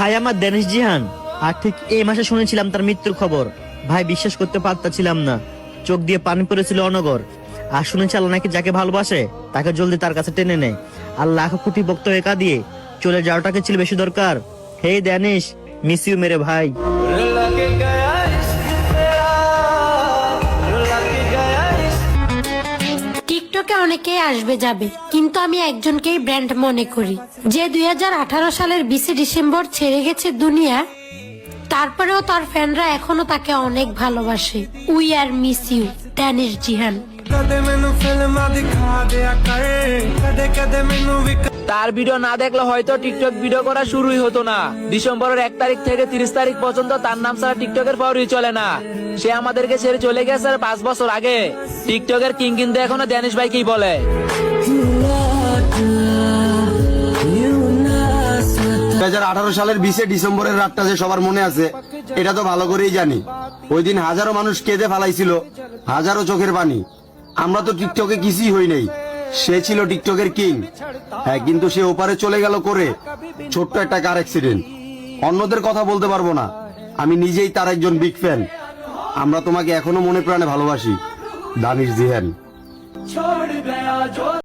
ভাই আমার দেনেশ জিহান। আর ঠিক এই মাসে শুনেছিলাম তার মৃত্যুর খবর। ভাই বিশ্বাস করতে পারতাছিলাম না। চোখ দিয়ে পানি পড়েছিল অনগর। আর শুনেছি আল্লাহ নাকি যাকে ভালোবাসে, তাকে জলদি তার কাছে টেনে নেয়। আর লাখ কোটি ভক্ত একা দিয়ে চলে যাওয়াটাকে ছিল বেশি দরকার। হে দেনেশ মিস ইউ মেরে ভাই। টিকটকে অনেকেই আসবে যাবে, কিন্তু আমি একজনকেই ব্র্যান্ড মনে করি। যে দুই হাজার আঠারো সালের বিশে ডিসেম্বর ছেড়ে গেছে দুনিয়া, তারপরেও তার ফ্যানরা এখনও তাকে অনেক ভালোবাসে। We are miss you Danish Zehen. তার ভিডিও না দেখলে হয়তো টিকটক ভিডিও করা শুরুই হতো না। ডিসেম্বরের এক তারিখ থেকে তিরিশ তারিখ পর্যন্ত তার নাম ছাড়া টিকটকের পাওয়ারই চলে না। সে আমাদেরকে ছেড়ে চলে গেছে আর পাঁচ বছর আগে। টিকটকের কিং কিন্তু এখনও ড্যানিশ ভাই কি বলে আঠারো সালের বিশে ডিসেম্বরের রাতটা যে সবার মনে আছে, এটা তো ভালো করেই জানি। ওই দিন হাজারো মানুষ কেঁদে ফেলাইছিল, হাজারো চোখের পানি। আমরা তো টিকটকে কিছুই হই নাই। সে ছিল টিকটকের কিং। হ্যাঁ কিন্তু সে ওপারে চলে গেল করে ছোট্ট একটা কার অ্যাক্সিডেন্ট অন্যদের কথা বলতে পারব না। আমি নিজেই তার একজন বিগ ফ্যান আমরা তোমাকে এখনও মনে প্রাণে ভালোবাসি। দানিশ জিহান।